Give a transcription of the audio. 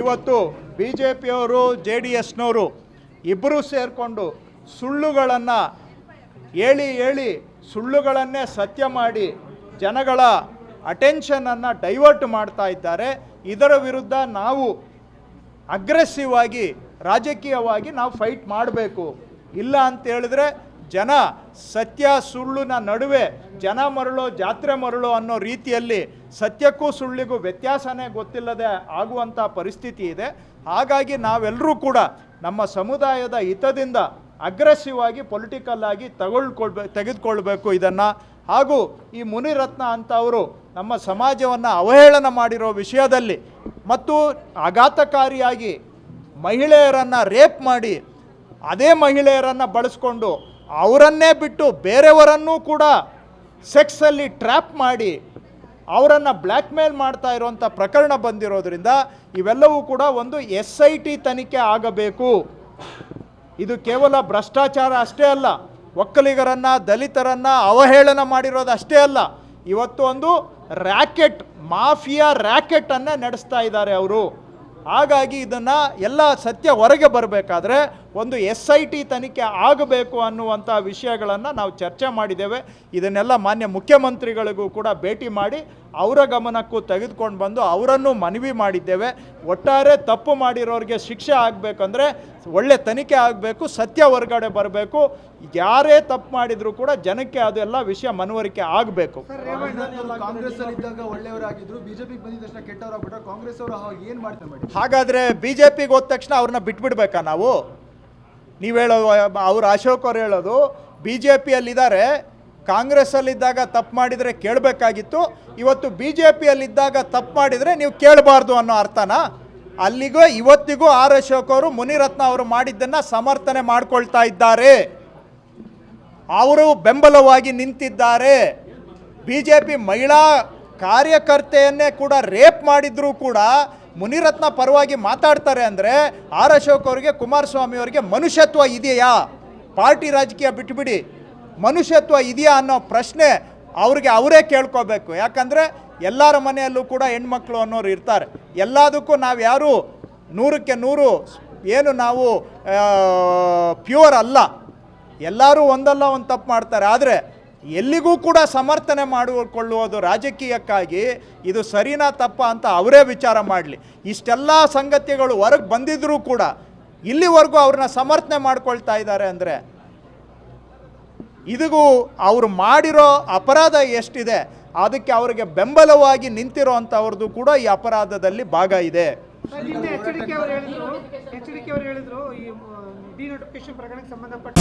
ಇವತ್ತು B J ಪಿಯವರು J D ಎಸ್ನವರು ಇಬ್ಬರೂ ಸೇರಿಕೊಂಡು ಸುಳ್ಳುಗಳನ್ನು ಹೇಳಿ ಹೇಳಿ ಸುಳ್ಳುಗಳನ್ನೇ ಸತ್ಯ ಮಾಡಿ ಜನಗಳ ಅಟೆನ್ಷನನ್ನು ಡೈವರ್ಟ್ ಮಾಡ್ತಾ ಇದ್ದಾರೆ. ಇದರ ವಿರುದ್ಧ ನಾವು ಅಗ್ರೆಸಿವ್ ಆಗಿ, ರಾಜಕೀಯವಾಗಿ ನಾವು ಫೈಟ್ ಮಾಡಬೇಕು. ಇಲ್ಲ ಅಂತ ಹೇಳಿದ್ರೆ ಜನ ಸತ್ಯ ಸುಳ್ಳಿನ ನಡುವೆ ಜನ ಮರಳು, ಜಾತ್ರೆ ಮರಳು ಅನ್ನೋ ರೀತಿಯಲ್ಲಿ ಸತ್ಯಕ್ಕೂ ಸುಳ್ಳಿಗೂ ವ್ಯತ್ಯಾಸನೇ ಗೊತ್ತಿಲ್ಲದೆ ಆಗುವಂಥ ಪರಿಸ್ಥಿತಿ ಇದೆ. ಹಾಗಾಗಿ ನಾವೆಲ್ಲರೂ ಕೂಡ ನಮ್ಮ ಸಮುದಾಯದ ಹಿತದಿಂದ ಅಗ್ರೆಸಿವ್ ಆಗಿ ಪೊಲಿಟಿಕಲ್ ಆಗಿ ತಗೊಳ್ಕೊಳ್ಬೇಕು ತೆಗೆದುಕೊಳ್ಬೇಕು ಇದನ್ನು. ಹಾಗೂ ಈ ಮುನಿರತ್ನ ಅಂತ ಅವರು ನಮ್ಮ ಸಮಾಜವನ್ನು ಅವಹೇಳನ ಮಾಡಿರೋ ವಿಷಯದಲ್ಲಿ ಮತ್ತು ಆಘಾತಕಾರಿಯಾಗಿ ಮಹಿಳೆಯರನ್ನು ರೇಪ್ ಮಾಡಿ, ಅದೇ ಮಹಿಳೆಯರನ್ನು ಬಳಸ್ಕೊಂಡು ಅವರನ್ನೇ ಬಿಟ್ಟು ಬೇರೆಯವರನ್ನೂ ಕೂಡ ಸೆಕ್ಸಲ್ಲಿ ಟ್ರ್ಯಾಪ್ ಮಾಡಿ ಅವರನ್ನು ಬ್ಲ್ಯಾಕ್ ಮೇಲ್ ಮಾಡ್ತಾ ಇರುವಂಥ ಪ್ರಕರಣ ಬಂದಿರೋದ್ರಿಂದ ಇವೆಲ್ಲವೂ ಕೂಡ ಒಂದು ಎಸ್ ಐ ಟಿ ತನಿಖೆ ಆಗಬೇಕು. ಇದು ಕೇವಲ ಭ್ರಷ್ಟಾಚಾರ ಅಷ್ಟೇ ಅಲ್ಲ, ಒಕ್ಕಲಿಗರನ್ನು, ದಲಿತರನ್ನು ಅವಹೇಳನ ಮಾಡಿರೋದು ಅಷ್ಟೇ ಅಲ್ಲ, ಇವತ್ತು ಒಂದು ರ್ಯಾಕೆಟ್ ಮಾಫಿಯಾ ರ್ಯಾಕೆಟನ್ನು ನಡೆಸ್ತಾ ಇದ್ದಾರೆ ಅವರು. ಹಾಗಾಗಿ ಇದನ್ನು ಎಲ್ಲ ಸತ್ಯ ಹೊರಗೆ ಬರಬೇಕಾದ್ರೆ ಒಂದು ಎಸ್ ಐ ಟಿ ತನಿಖೆ ಆಗಬೇಕು ಅನ್ನುವಂಥ ವಿಷಯಗಳನ್ನು ನಾವು ಚರ್ಚೆ ಮಾಡಿದ್ದೇವೆ. ಇದನ್ನೆಲ್ಲ ಮಾನ್ಯ ಮುಖ್ಯಮಂತ್ರಿಗಳಿಗೂ ಕೂಡ ಭೇಟಿ ಮಾಡಿ ಅವರ ಗಮನಕ್ಕೂ ತೆಗೆದುಕೊಂಡು ಬಂದು ಅವರನ್ನು ಮನವಿ ಮಾಡಿದ್ದೇವೆ. ಒಟ್ಟಾರೆ ತಪ್ಪು ಮಾಡಿರೋರಿಗೆ ಶಿಕ್ಷೆ ಆಗಬೇಕಂದ್ರೆ ಒಳ್ಳೆ ತನಿಖೆ ಆಗಬೇಕು ಸತ್ಯ ಹೊರಗಡೆ ಬರಬೇಕು. ಯಾರೇ ತಪ್ಪು ಮಾಡಿದರೂ ಕೂಡ ಜನಕ್ಕೆ ಅದೆಲ್ಲ ವಿಷಯ ಮನವರಿಕೆ ಆಗಬೇಕು. ಹಾಗಾದರೆ ಬಿ ಜೆ ಪಿಗೆ ಹೋದ ತಕ್ಷಣ ಅವ್ರನ್ನ ಬಿಟ್ಬಿಡ್ಬೇಕಾ ನಾವು? ನೀವು ಹೇಳೋ, ಅವ್ರು ಅಶೋಕ್ ಅವ್ರು ಹೇಳೋದು ಬಿ ಜೆ ಪಿಯಲ್ಲಿದ್ದಾರೆ ಕಾಂಗ್ರೆಸ್ಸಲ್ಲಿದ್ದಾಗ ತಪ್ಪು ಮಾಡಿದರೆ ಕೇಳಬೇಕಾಗಿತ್ತು, ಇವತ್ತು ಬಿ ಜೆ ಪಿಯಲ್ಲಿದ್ದಾಗ ತಪ್ಪು ಮಾಡಿದರೆ ನೀವು ಕೇಳಬಾರ್ದು ಅನ್ನೋ ಅರ್ಥನಾ? ಅಲ್ಲಿಗೂ, ಇವತ್ತಿಗೂ ಆರ್ ಅಶೋಕ್ ಅವರು, ಮುನಿರತ್ನ ಅವರು ಮಾಡಿದ್ದನ್ನು ಸಮರ್ಥನೆ ಮಾಡಿಕೊಳ್ತಾ ಇದ್ದಾರೆ. ಅವರು ಬೆಂಬಲವಾಗಿ ನಿಂತಿದ್ದಾರೆ. ಬಿ ಜೆ ಪಿ ಮಹಿಳಾ ಕಾರ್ಯಕರ್ತೆಯನ್ನೇ ಕೂಡ ರೇಪ್ ಮಾಡಿದ್ರೂ ಕೂಡ ಮುನಿರತ್ನ ಪರವಾಗಿ ಮಾತಾಡ್ತಾರೆ ಅಂದರೆ ಆರ್ ಅಶೋಕ್ ಅವರಿಗೆ, ಕುಮಾರಸ್ವಾಮಿ ಅವರಿಗೆ ಮನುಷ್ಯತ್ವ ಇದೆಯಾ? ಪಾರ್ಟಿ ರಾಜಕೀಯ ಬಿಟ್ಬಿಡಿ. ಮನುಷ್ಯತ್ವ ಇದೆಯಾ ಅನ್ನೋ ಪ್ರಶ್ನೆ ಅವ್ರಿಗೆ ಅವರೇ ಕೇಳ್ಕೋಬೇಕು. ಯಾಕಂದರೆ ಎಲ್ಲರ ಮನೆಯಲ್ಲೂ ಕೂಡ ಹೆಣ್ಮಕ್ಳು ಅನ್ನೋರು ಇರ್ತಾರೆ. ಎಲ್ಲದಕ್ಕೂ ನಾವು ಯಾರು? ನೂರಕ್ಕೆ ನೂರು, ಏನು ನಾವು ಪ್ಯೂರ್ ಅಲ್ಲ. ಎಲ್ಲರೂ ಒಂದಲ್ಲ ಒಂದು ತಪ್ಪು ಮಾಡ್ತಾರೆ. ಆದರೆ ಎಲ್ಲಿಗೂ ಕೂಡ ಸಮರ್ಥನೆ ಮಾಡಿಕೊಳ್ಳುವುದು ರಾಜಕೀಯಕ್ಕಾಗಿ ಇದು ಸರಿನಾ ತಪ್ಪ ಅಂತ ಅವರೇ ವಿಚಾರ ಮಾಡಲಿ. ಇಷ್ಟೆಲ್ಲ ಸಂಗತಿಗಳು ಹೊರಗೆ ಬಂದಿದ್ದರೂ ಕೂಡ ಇಲ್ಲಿವರೆಗೂ ಅವ್ರನ್ನ ಸಮರ್ಥನೆ ಮಾಡ್ಕೊಳ್ತಾ ಇದ್ದಾರೆ ಅಂದರೆ ಇದಿಗೂ ಅವರು ಮಾಡಿರೋ ಅಪರಾಧ ಎಷ್ಟಿದೆ, ಅದಕ್ಕೆ ಅವರಿಗೆ ಬೆಂಬಲವಾಗಿ ನಿಂತಿರೋ ಅಂಥವ್ರದ್ದು ಕೂಡ ಈ ಅಪರಾಧದಲ್ಲಿ ಭಾಗ ಇದೆ. ಹೇಳಿದ್ರು ಈ ಪ್ರಕರಣಕ್ಕೆ ಸಂಬಂಧಪಟ್ಟ